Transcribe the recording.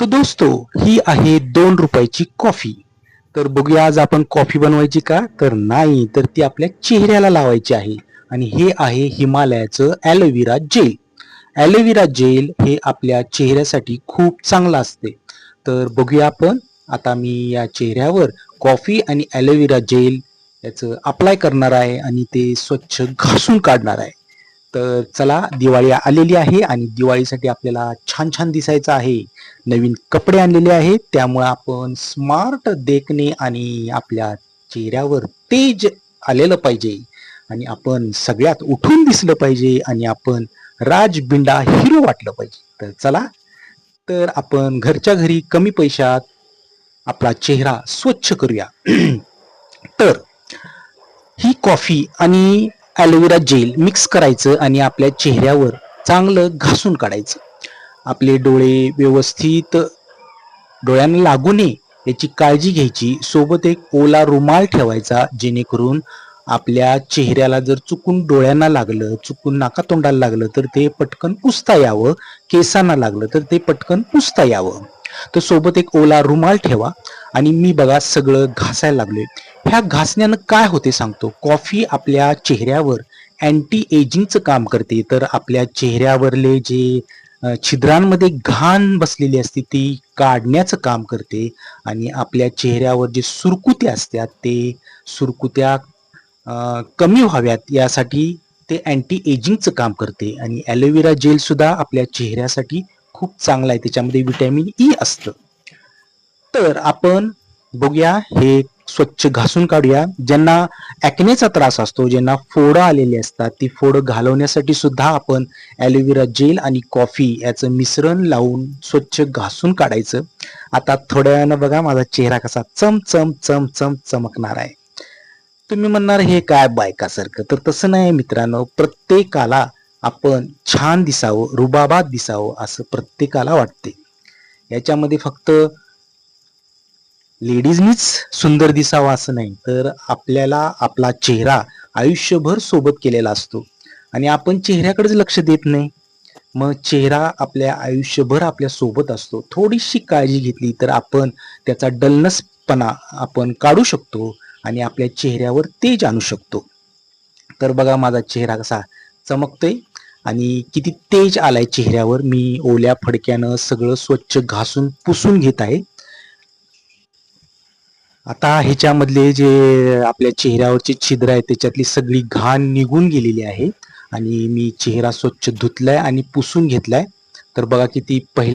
तो दोस्तो ही आहे दोन रुपयाची कॉफी. तर बघूया आज आपण कॉफी बनवायची का? तर नाही तर ती आपल्या चेहऱ्याला लावायची आहे. आणि हे आहे हिमालयाचं aloe vera gel aloe vera gel हे आपल्या चेहऱ्यासाठी खूप चांगलं असते. तर बघूया आपण आता मी या चेहऱ्यावर कॉफी आणि ॲलोव्हिरा जेल याचं अप्लाय करणार आहे आणि ते स्वच्छ घासून काढणार आहे. तर चला दिवाळी आलेली आहे आणि दिवाळीसाठी आपल्याला छान छान दिसायचं आहे. नवीन कपडे आणलेले आहेत त्यामुळे आपण स्मार्ट देखणे आणि आपल्या चेहऱ्यावर तेज आलेलं पाहिजे. आणि आपण सगळ्यात उठून दिसलं पाहिजे आणि आपण राजबिंडा हिरो वाटलं पाहिजे. तर चला तर आपण घरच्या घरी कमी पैशात आपला चेहरा स्वच्छ करूया. तर ही कॉफी आणि ॲलोवेरा जेल मिक्स करायचं आणि आपल्या चेहऱ्यावर चांगलं घासून काढायचं. आपले डोळे व्यवस्थित डोळ्यांना लागू नये याची काळजी घ्यायची. सोबत एक ओला रुमाल ठेवायचा जेणेकरून आपल्या चेहऱ्याला जर चुकून डोळ्यांना लागलं चुकून नाकातोंडाला लागलं तर ते पटकन पुसता यावं. केसांना लागलं तर ते पटकन पुसता यावं. तर सोबत एक ओला रुमाल ठेवा. आणि मी बघा सगळं घासायला लागलोय. काढा घासण्यानं काय होते सांगतो? कॉफी आपल्या चेहऱ्यावर अँटी एजिंगचं काम करते. तर आपल्या चेहऱ्यावरले जे छिद्रांमध्ये घाण बसलेली असते ती काढण्याचं काम करते. आणि आपल्या चेहऱ्यावर जे सुरकुत्या असतात ते सुरकुत्या कमी व्हाव्यात. यासाठी ते अँटी एजिंगचं काम करते. आणि ॲलोवेरा जेल सुद्धा आपल्या चेहऱ्यासाठी खूप चांगला आहे. त्याच्यामध्ये विटॅमिन ई e असतं. तर आपण बघूया हे स्वच्छ घासून काढूया. ज्यांना ॲक्नेचा त्रास असतो ज्यांना फोडं आलेली असतात ती फोडं घालवण्यासाठी सुद्धा आपण ॲलोवेरा जेल आणि कॉफी याचं मिश्रण लावून स्वच्छ घासून काढायचं. आता थोड्या वेळानं बघा माझा चेहरा कसा चम चम चम चम चमकणार आहे. तुम्ही म्हणणार हे काय बायकासारखं? तर तसं नाही मित्रांनो. प्रत्येकाला आपण छान दिसावं रुबाबात दिसावं असं प्रत्येकाला वाटते. याच्यामध्ये फक्त लेडीजनीच सुंदर दिसावा असं नाही तर आपल्याला आपला चेहरा आयुष्यभर सोबत केलेला असतो. आणि आपण चेहऱ्याकडेच लक्ष देत नाही. मग चेहरा आपल्या आयुष्यभर आपल्यासोबत असतो. थोडीशी काळजी घेतली तर आपण त्याचा डलनसपणा आपण काढू शकतो आणि आपल्या चेहऱ्यावर तेज आणू शकतो. तर बघा माझा चेहरा कसा चमकतोय आणि किती तेज आलाय चेहऱ्यावर. मी ओल्या फडक्यानं सगळं स्वच्छ घासून पुसून घेत आहे. आता ह्याच्यामधले जे आपल्या चेहऱ्यावरचे छिद्र आहेत त्याच्यातली सगळी घाण निघून गेलेली आहे. आणि मी चेहरा स्वच्छ धुतलाय आणि पुसून घेतलाय. तर बघा किती पहिले